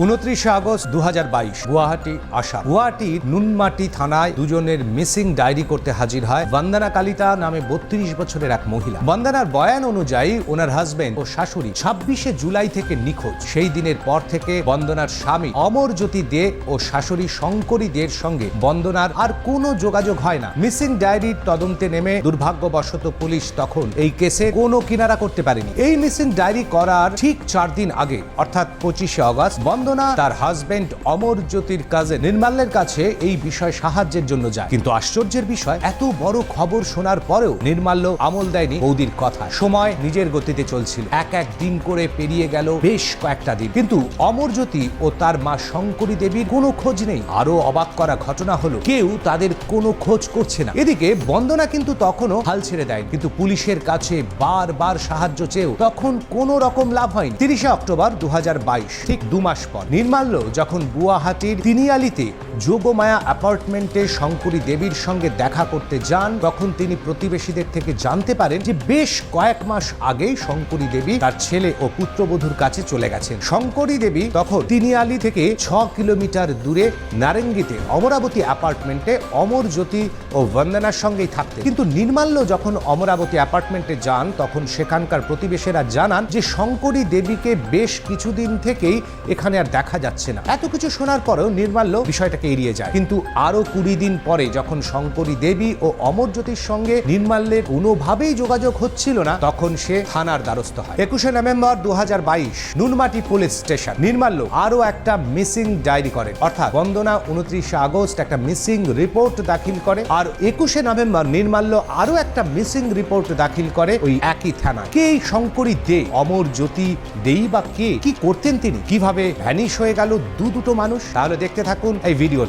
উনত্রিশে আগস্ট দু গুয়াহাটি আসা গুয়াহাটির নুনমাটি থানায় দুজনের মিসিং ডায়েরি করতে হাজির হয় বন্দনা কালিতা নামে বত্রিশ বছরের এক মহিলা। বন্দনার বয়ান অনুযায়ী ওনার হাজবেন্ড ও শাশুড়ি ছাব্বিশে জুলাই থেকে নিখোঁজ। সেই দিনের পর থেকে বন্দনার স্বামী অমর জ্যোতি দে ও শাশুড়ি শঙ্করী দের সঙ্গে বন্দনার আর কোনো যোগাযোগ হয় না। মিসিং ডায়েরির তদন্তে নেমে দুর্ভাগ্যবশত পুলিশ তখন এই কেসে কোনো কিনারা করতে পারেনি। এই মিসিং ডায়েরি করার ঠিক চার দিন আগে, অর্থাৎ পঁচিশে অগস্ট বন্দনা তার হাজবেন্ড অমর জ্যোতির কাজে নির্মাল্যের কাছে এই বিষয় সাহায্যের জন্য যায়। কিন্তু আশ্চর্যের বিষয়, এত বড় খবর শোনার পরেও নির্মাল্য আমল দেয়নি বৌদির কথা। সময় নিজের গতিতে চলছিল। এক এক দিন করে পেরিয়ে গেল বেশ কয়েকটা দিন। কিন্তু অমর জ্যোতি ও তার মা শঙ্করী দেবীর কোনো খোঁজ নেই। আরও অবাক করা ঘটনা হলো, কেউ তাদের কোনো খোঁজ করছে না। এদিকে বন্দনা কিন্তু তখনও হাল ছেড়ে দেয় কিন্তু পুলিশের কাছে বারবার সাহায্য চেয়েও তখন কোনো রকম লাভ হয়নি। তিরিশে অক্টোবর দু হাজার বাইশ, ঠিক দু মাস পর নির্মাল্য যখন গুয়াহাটির তিনিয়ালিতে যোগমায়া অ্যাপার্টমেন্টে শঙ্করী দেবীর সঙ্গে দেখা করতে যান, তখন তিনি প্রতিবেশীদের থেকে জানতে পারেন যে বেশ কয়েক মাস আগেই শঙ্করী দেবী তার ছেলে ও পুত্রবধূর কাছে চলে গেছেন। শঙ্করী দেবী তখন তিনিয়ালি থেকে ছ কিলোমিটার দূরে নারেঙ্গিতে অমরাবতী অ্যাপার্টমেন্টে অমর জ্যোতি ও বন্দনার সঙ্গেই থাকতেন। কিন্তু নির্মাল্য যখন অমরাবতী অ্যাপার্টমেন্টে যান, তখন সেখানকার প্রতিবেশীরা জানান যে শঙ্করী দেবীকে বেশ কিছুদিন থেকেই এখানে আর দেখা যাচ্ছে না। এত কিছু শোনার পরেও নির্মাল্য বিষয়টাকে এড়িয়ে যায়। কিন্তু আরও কুড়ি দিন পরে যখন শঙ্করী দেবী ও অমরজ্যোতির সঙ্গে নির্মাল্যের কোনোভাবেই যোগাযোগ হচ্ছিল না, তখন সে থানার দ্বারস্থ হয়। একুশে নভেম্বর দু নুনমাটি পুলিশ স্টেশন। নির্মাল্য আরও একটা মিসিং ডায়েরি করে। অর্থাৎ বন্দনা উনত্রিশে আগস্ট একটা মিসিং রিপোর্ট দাখিল করে। আর একুশে নভেম্বর নির্মাল্য আরও একটা মিসিং রিপোর্ট দাখিল করে ওই একই থানায়। কে শঙ্করী দে? অমর জ্যোতি দেই বা কে? কি করতেন তিনি? কীভাবে ভ্যানিশ হয়ে গেল দু দুটো মানুষ। তাহলে দেখতে থাকুন এই ভিডিও